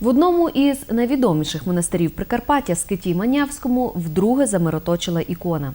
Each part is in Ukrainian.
В одному із найвідоміших монастирів Прикарпаття Скиті Манявському вдруге замироточила ікона.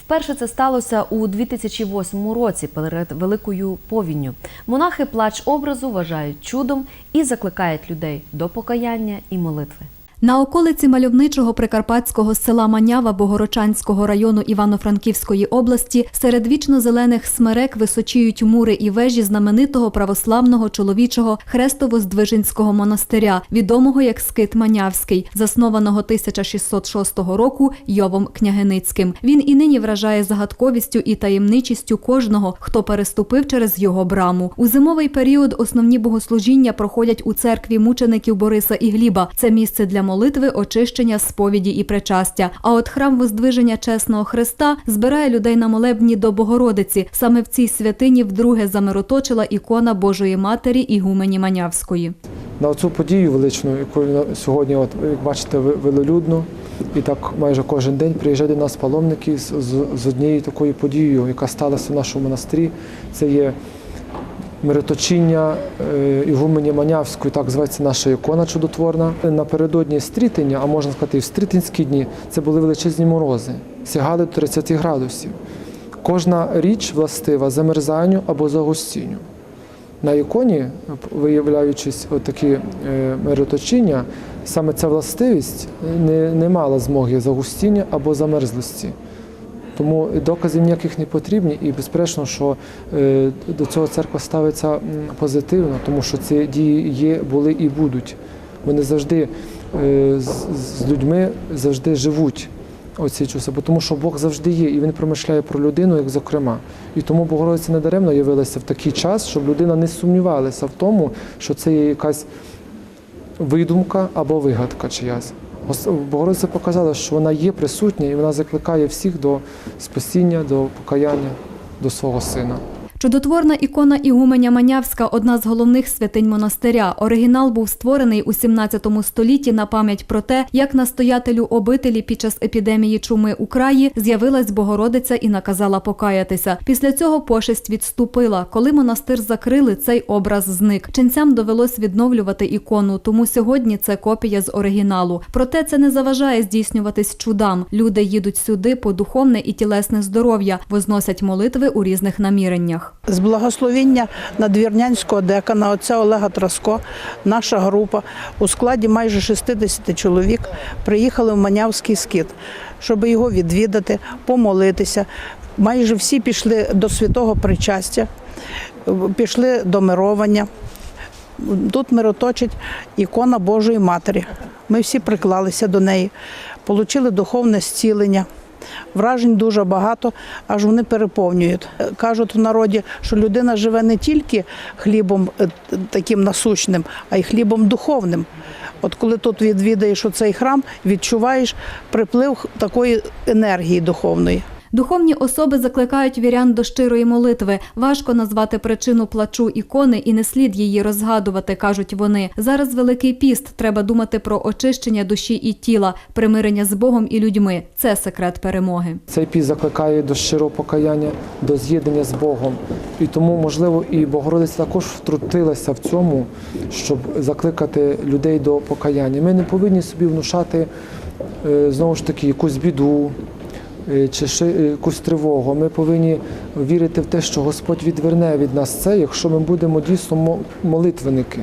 Вперше це сталося у 2008 році перед великою повінню. Монахи плач образу вважають чудом і закликають людей до покаяння і молитви. На околиці мальовничого прикарпатського села Манява Богородчанського району Івано-Франківської області серед вічно-зелених смерек височіють мури і вежі знаменитого православного чоловічого Хрестово-Здвиженського монастиря, відомого як Скит Манявський, заснованого 1606 року Йовом Княгиницьким. Він і нині вражає загадковістю і таємничістю кожного, хто переступив через його браму. У зимовий період основні богослужіння проходять у церкві мучеників Бориса і Гліба. Це місце для молитви, очищення, сповіді і причастя. А от храм Воздвиження Чесного Христа збирає людей на молебні до Богородиці. Саме в цій святині вдруге замироточила ікона Божої Матері Ігумені Манявської. на цю подію величну, яку сьогодні, от як бачите, велолюдно, і так майже кожен день приїжджають до нас паломники з, з, з однією такою подією, яка сталася в нашому монастирі. Це є мироточіння е, Ігумені Манявської, так зветься наша ікона чудотворна. Напередодні стрітення, а можна сказати, і в стрітинські дні, це були величезні морози, сягали до 30 градусів. Кожна річ властива замерзанню або загустінню. На іконі, виявляючись такі е, мироточіння, саме ця властивість не, не мала змоги загустіння або замерзлості. Тому доказів ніяких не потрібні, і безперечно, що е, до цього церква ставиться позитивно, тому що ці дії є, були і будуть. Вони завжди е, з, людьми завжди живуть оці часи, бо тому що Бог завжди є, і він промишляє про людину, як зокрема. І тому Богородиця недаремно явилася в такий час, щоб людина не сумнівалася в тому, що це є якась видумка або вигадка чиясь. Богородиця показала, що вона є присутня і вона закликає всіх до спасіння, до покаяння, до свого сина. Чудотворна ікона Ігуменя Манявська одна з головних святинь монастиря. Оригінал був створений у 17 столітті на пам'ять про те, як настоятелю обителі під час епідемії чуми у краї з'явилась Богородиця і наказала покаятися. Після цього пошесть відступила. Коли монастир закрили, цей образ зник. Ченцям довелось відновлювати ікону, тому сьогодні це копія з оригіналу. Проте це не заважає здійснюватись чудам. Люди їдуть сюди по духовне і тілесне здоров'я, возносять молитви у різних наміреннях. З благословіння надвірнянського декана отця Олега Траско, наша група у складі майже 60 чоловік приїхали в Манявський скит, щоб його відвідати, помолитися. Майже всі пішли до святого причастя, пішли до мировання. Тут мироточить ікона Божої Матері. Ми всі приклалися до неї, отримали духовне зцілення. Вражень дуже багато, аж вони переповнюють. Е, Кажуть в народі, що людина живе не тільки хлібом е, таким насущним, а й хлібом духовним. От коли тут відвідаєш оцей храм, відчуваєш приплив такої енергії духовної. Духовні особи закликають вірян до щирої молитви. Важко назвати причину плачу ікони і не слід її розгадувати, кажуть вони. Зараз великий піст. Треба думати про очищення душі і тіла, примирення з Богом і людьми. Це секрет перемоги. Цей піс закликає до щирого покаяння, до з'єднання з Богом. І тому, можливо, і Богородиця також втрутилася в цьому, щоб закликати людей до покаяння. Ми не повинні собі внушати е, знову ж таки якусь біду. Е, Чи е, якусь тривогу. Ми повинні вірити в те, що Господь відверне від нас це, якщо ми будемо дійсно мо- молитвенники,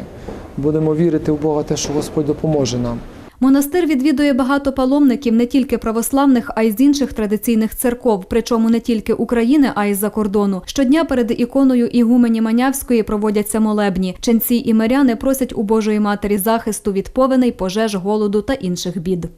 будемо вірити в Бога, те, що Господь допоможе нам. Монастир відвідує багато паломників не тільки православних, а й з інших традиційних церков, причому не тільки України, а й з-за кордону. Щодня перед іконою Ігумені Манявської проводяться молебні. Ченці і миряни просять у Божої Матері захисту від повеней, пожеж, голоду та інших бід.